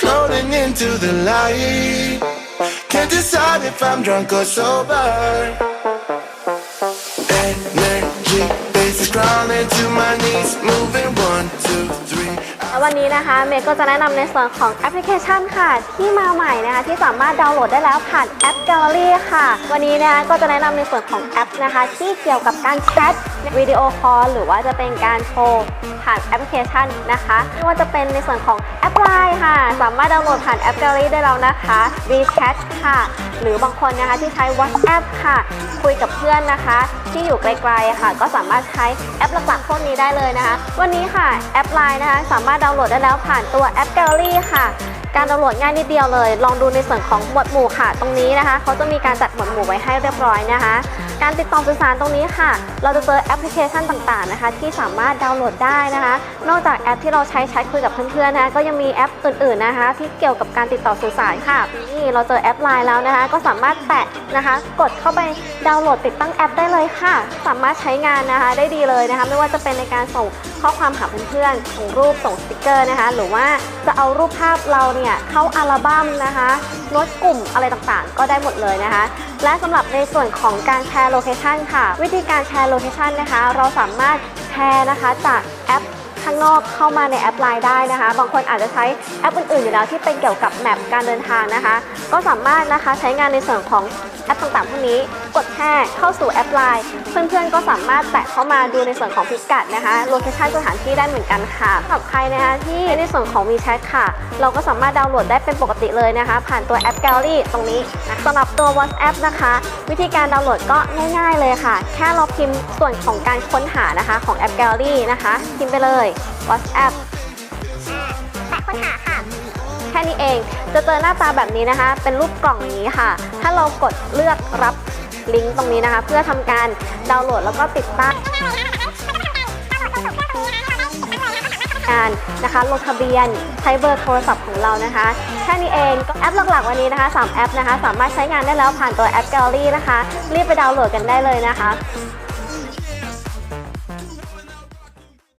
floating into the light. Can't decide if I'm drunk or sober. Energy bases crawling to my knees, moving one, two, three. แล้ววันนี้นะคะเมย์ก็จะแนะนำในส่วนของแอปพลิเคชันค่ะ ที่มาใหม่นะคะที่สามารถดาวน์โหลดได้แล้วผ่านแอป Gallery ค่ะ วันนี้นะคะก็จะแนะนำในส่วนของแอปนะคะ ที่เกี่ยวกับการแชท วิดีโอคอลหรือว่าจะเป็นการโทรผ่านแอปพลิเคชันนะคะไม่ว่าจะเป็นในส่วนของแอป Line ค่ะ สามารถดาวน์โหลดผ่านแอป Gallery ได้แล้วนะคะ WeChat ค่ะ หรือบางคนนะคะที่ใช้ WhatsApp ค่ะ คุยกับเพื่อนนะคะ ที่อยู่ไกลๆค่ะ ก็สามารถใช้แอปหลักๆพวกนี้ได้เลยนะคะ วันนี้ค่ะแอป Line นะคะ สามารถดาวน์โหลดได้แล้วผ่านตัวแอป Gallery ค่ะ การดาวน์โหลดง่ายนิดเดียวเลย ลองดูในส่วนของหมวดหมู่ค่ะ ตรงนี้นะคะเขาจะมีการจัดหมวดหมู่ไว้ให้เรียบร้อยนะคะ การติดต่อสื่อสารตรงนี้ค่ะ เราจะเจอแอปพลิเคชันต่างๆนะคะ ที่สามารถดาวน์โหลดได้นะคะ นอกจากแอปที่เราใช้แชทคุยกับเพื่อนๆนะคะก็ยังมีแอปอื่นๆนะคะ ที่เกี่ยวกับการติดต่อสื่อสารค่ะนี่เราเจอแอปไลน์แล้วนะคะ ก็สามารถแตะนะคะ กดเข้าไปดาวน์โหลดติดตั้งแอปได้เลยค่ะ สามารถใช้งานนะคะได้ดีเลยนะคะ ไม่ว่าจะเป็นในการส่งข้อความหาเพื่อนๆส่งรูปส่งสติกเกอร์นะคะ หรือว่าจะเอารูปภาพเราเนี่ยเข้าอัลบั้มนะคะลดกลุ่มอะไรต่างๆ ก็ได้หมดเลยนะคะ และสำหรับในส่วนของการแชร์โลเคชันค่ะ วิธีการแชร์โลเคชันนะคะ เราสามารถแชร์นะคะจากแอป ข้างนอกเข้ามาในแอปไลน์ได้นะคะ บางคนอาจจะใช้แอปอื่นๆอยู่แล้วที่เป็นเกี่ยวกับแมปการเดินทางนะคะ ก็สามารถนะคะใช้งานในส่วนของแอปต่างๆพวกนี้กดแค่เข้าสู่แอปไลน์เพื่อนๆก็สามารถแตะเข้ามาดูในส่วนของพิกัดนะคะโลเคชั่นสถานที่ได้เหมือนกันค่ะสำหรับใครนะคะที่ในส่วนของ WeChat ค่ะ เราก็สามารถดาวน์โหลดได้เป็นปกติเลยนะคะ ผ่านตัวแอป Gallery ตรงนี้นะสำหรับตัว WhatsApp นะคะ วิธีการดาวน์โหลดก็ง่าย ๆเลยค่ะ แค่เราพิมพ์ส่วนของการค้นหานะคะของแอป Gallery นะคะ พิมพ์ไปเลย WhatsApp แตะค้นหาค่ะ แค่นี้เอง จะเจอหน้าตาแบบนี้นะคะ เป็นรูปกล่องอย่างนี้ค่ะ ถ้าเรากดเลือกรับลิงก์ตรงนี้นะคะ เพื่อทำการดาวน์โหลดแล้วก็ติดตั้งการนะคะลงทะเบียนใช้เบอร์โทรศัพท์ของเรานะคะแค่นี้เองก็แอปหลักๆวันนี้นะคะ3แอปนะคะ สามารถใช้งานได้แล้วผ่านตัวแอป Gallery นะคะ รีบไปดาวน์โหลดกันได้เลยนะคะ